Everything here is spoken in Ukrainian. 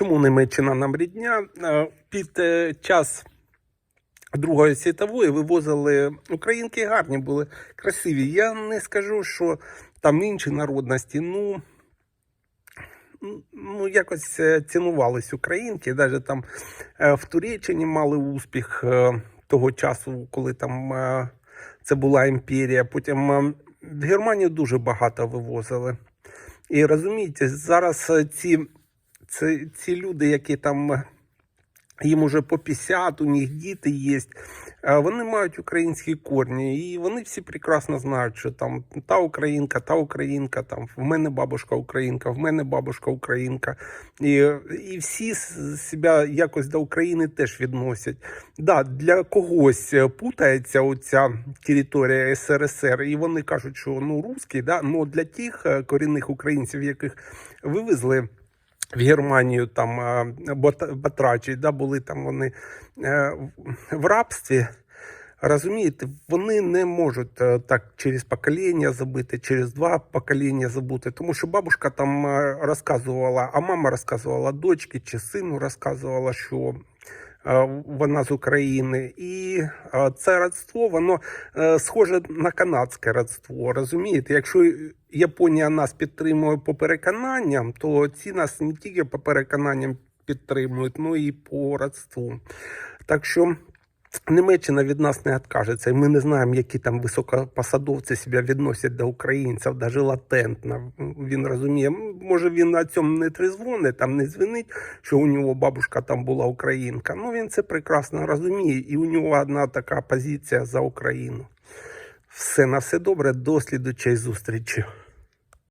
чому Німеччина нам рідня? Е, Під е, час Другої світової вивозили українки гарні були, красиві. Я не скажу, що там інші народності, ну. Ну, якось е, цінувались українки, навіть там в Туреччині мали успіх того часу, коли там це була імперія. Потім в Германію дуже багато вивозили. І розумієте, зараз ці, ці, ці люди, які там їм уже по 50, у них діти є. Вони мають українські корні, і вони всі прекрасно знають, що там та українка, та українка, там в мене бабушка українка, в мене бабушка українка. І, і всі себе якось до України теж відносять. Да, для когось путається оця територія СРСР, і вони кажуть, що ну русський, да, но для тих е, корінних українців, яких вивезли в Германію там батрачі, да, були там вони е, в- рабстві. Розумієте, вони не можуть е, так через покоління забити, через два покоління забути. Тому що бабушка там е, розказувала, а мама розказувала дочці чи сину розказувала, що вона з України. І е, це родство, воно е, схоже на канадське родство. Розумієте, якщо Японія нас підтримує по переконанням, то ці нас не тільки по переконанням підтримують, ну і по родству. Так що. Німеччина від нас не відкажеться, і ми не знаємо, які там високопосадовці себе відносять до українців, навіть латентно. Він розуміє, може він на цьому не тризвонить, там не звинить, що у нього бабушка там була українка. Ну він це прекрасно розуміє, і у нього одна така позиція за Україну. Все на все добре, до слідучої зустрічі.